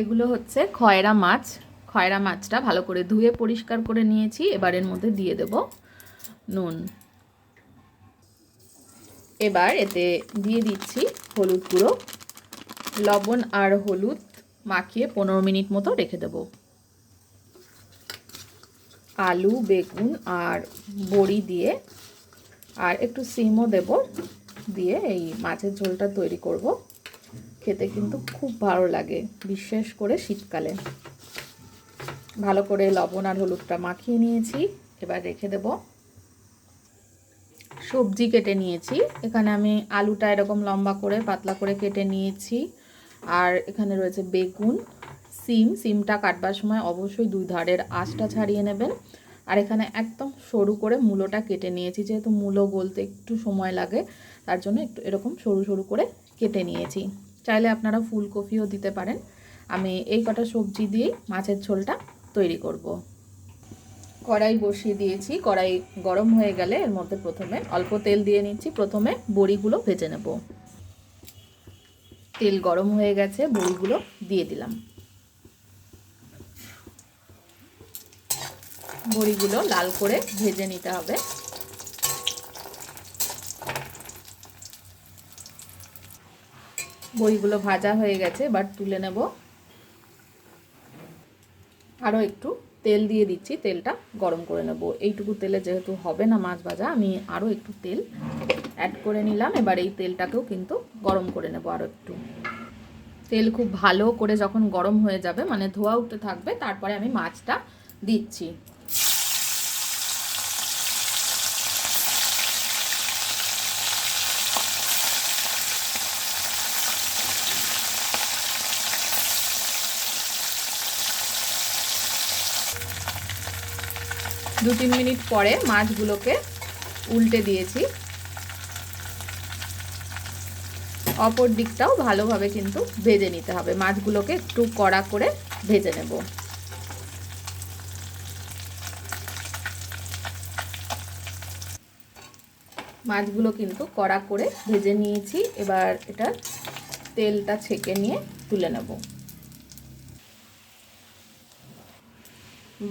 এগুলো হচ্ছে খয়রা মাছ। খয়রা মাছটা ভালো করে ধুয়ে পরিষ্কার করে নিয়েছি। এবারের মধ্যে দিয়ে দেব নুন। এবার এতে দিয়ে দিচ্ছি হলুদ গুঁড়ো। লবণ আর হলুদ মাখিয়ে পনেরো মিনিট মতো রেখে দেব। আলু, বেগুন আর বড়ি দিয়ে আর একটু সিমও দেব। দিয়ে এই মাছের ঝোলটা তৈরি করব। খেতে কিন্তু খুব ভালো লাগে, বিশেষ করে শীতকালে। ভালো করে লবণ আর হলুদটা মাখিয়ে নিয়েছি, এবার রেখে দেব। সবজি কেটে নিয়েছি, এখানে আমি আলুটা এরকম লম্বা করে, পাতলা করে কেটে নিয়েছি, আর এখানে রয়েছে বেগুন, সিম, সিমটা কাটবার সময় অবশ্যই দুই ধারের আঁশটা ছাড়িয়ে নেবেন। আর এখানে একদম সরু করে মূলোটা কেটে নিয়েছি, যেহেতু মূলো গলতে একটু সময় লাগে, তার জন্য একটু এরকম সরু সরু করে কেটে নিয়েছি। চাইলে আপনারা ফুলকপিও দিতে পারেন। আমি এই কটা সবজি দিয়েই মাছের ঝোলটা তৈরি করব। কড়াই বসিয়ে দিয়েছি। কড়াই গরম হয়ে গেলে এর মধ্যে প্রথমে অল্প তেল দিয়ে নিচ্ছি। প্রথমে বড়িগুলো ভেজে নেব। তেল গরম হয়ে গেছে, বড়িগুলো দিয়ে দিলাম। বড়িগুলো লাল করে ভেজে নিতে হবে। বড়িগুলো ভাজা হয়ে গেছে, এবার তুলে নেব। আরও একটু তেল দিয়ে দিচ্ছি, তেলটা গরম করে নেব। এইটুকু তেলে যেহেতু হবে না মাছ ভাজা, আমি আরও একটু তেল অ্যাড করে নিলাম। এবার এই তেলটাকেও কিন্তু গরম করে নেব আরও একটু। তেল খুব ভালো করে যখন গরম হয়ে যাবে মানে ধোয়া উঠতে থাকবে, তারপরে আমি মাছটা দিচ্ছি। দু তিন মিনিট পরে মাছগুলোকে উল্টে দিয়েছি। অপর দিকটাও ভালোভাবে কিন্তু ভেজে নিতে হবে। মাছগুলোকে একটু কড়া করে ভেজে নেব। মাছগুলো কিন্তু কড়া করে ভেজে নিয়েছি। এবার এটা তেলটা ছেঁকে নিয়ে তুলে নেব।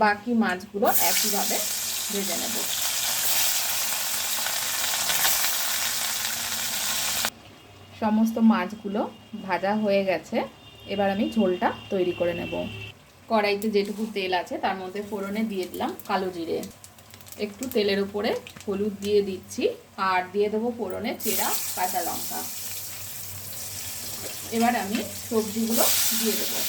বাকি মাছগুলো একইভাবে ভেজে নেব। সমস্ত মাছগুলো ভাজা হয়ে গেছে। এবার আমি ঝোলটা তৈরি করে নেব। কড়াইতে যেটুকু তেল আছে, তার মধ্যে ফোড়নে দিয়ে দিলাম কালো জিরে। একটু তেলের উপরে হলুদ দিয়ে দিচ্ছি আর দিয়ে দেবো ফোড়নে চেরা কাঁচা লঙ্কা। এবার আমি সবজিগুলো দিয়ে দেবো।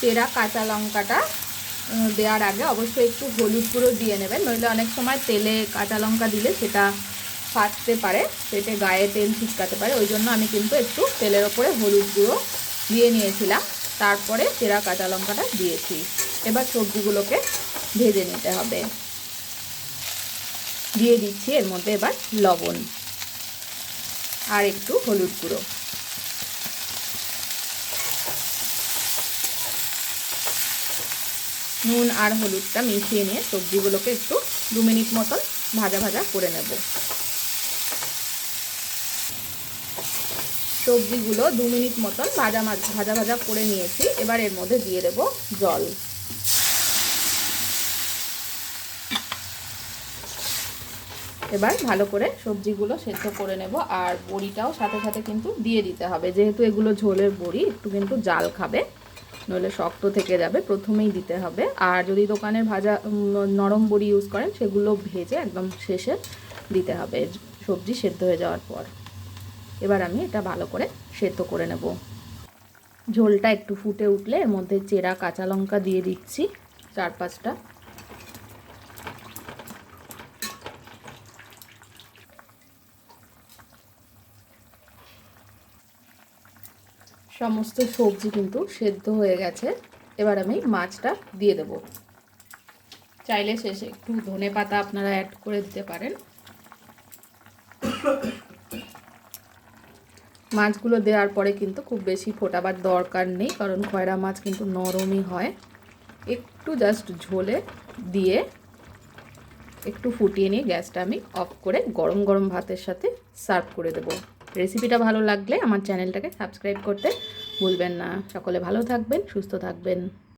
চেরা কাঁচা লঙ্কাটা দেওয়ার আগে অবশ্যই একটু হলুদ গুঁড়ো দিয়ে নেবেন। নইলে অনেক সময় তেলে কাঁচা লঙ্কা দিলে সেটা ফাটতে পারে, পেটে গায়ে তেল ছিটকাতে পারে। ওই জন্য আমি কিন্তু একটু তেলের ওপরে হলুদ গুঁড়ো দিয়ে নিয়েছিলাম। তারপরে চেরা কাঁচা লঙ্কাটা দিয়েছি। এবার সবজিগুলোকে ভেজে নিতে হবে। দিয়ে দিচ্ছি এর মধ্যে এবার লবণ আর একটু হলুদ গুঁড়ো। নুন আর হলুদটা মিশিয়ে নিয়ে সবজিগুলোকে একটু দু মিনিট মতন ভাজা ভাজা করে নেব। সবজিগুলো দু মিনিট মতন ভাজা ভাজা ভাজা করে নিয়েছি। এবার এর মধ্যে দিয়ে দেব জল। এবার ভালো করে সবজিগুলো সেদ্ধ করে নেব আর বড়িটাও সাথে সাথে কিন্তু দিয়ে দিতে হবে। যেহেতু এগুলো ঝোলের বড়ি, একটু কিন্তু জাল খাবে। নইলে শক্ত থেকে যাবে, প্রথমেই দিতে হবে। আর যদি দোকানের ভাজা নরম বড়ি ইউজ করেন, সেগুলো ভেজে একদম শেষে দিতে হবে। সবজি সেদ্ধ হয়ে যাওয়ার পর। এবার আমি এটা ভালো করে সেদ্ধ করে নেব। ঝোলটা একটু ফুটে উঠলে এর মধ্যে চেরা, কাঁচা লঙ্কা দিয়ে দিচ্ছি, চার পাঁচটা। সমস্ত সবজি কিন্তু সেদ্ধ হয়ে গেছে। এবার আমি মাছটা দিয়ে দেব। চাইলে শেষে একটু ধনে পাতা আপনারা অ্যাড করে দিতে পারেন। মাছগুলো দেওয়ার পরে কিন্তু খুব বেশি ফোটাবার দরকার নেই, কারণ খয়রা মাছ কিন্তু নরমই হয়। একটু জাস্ট ঝোলে দিয়ে একটু ফুটিয়ে নিয়ে গ্যাসটা আমি অফ করে গরম গরম ভাতের সাথে সার্ভ করে দেবো। রেসিপিটা ভালো লাগলে আমার চ্যানেলটাকে সাবস্ক্রাইব করতে ভুলবেন না। সকলে ভালো থাকবেন সুস্থ থাকবেন।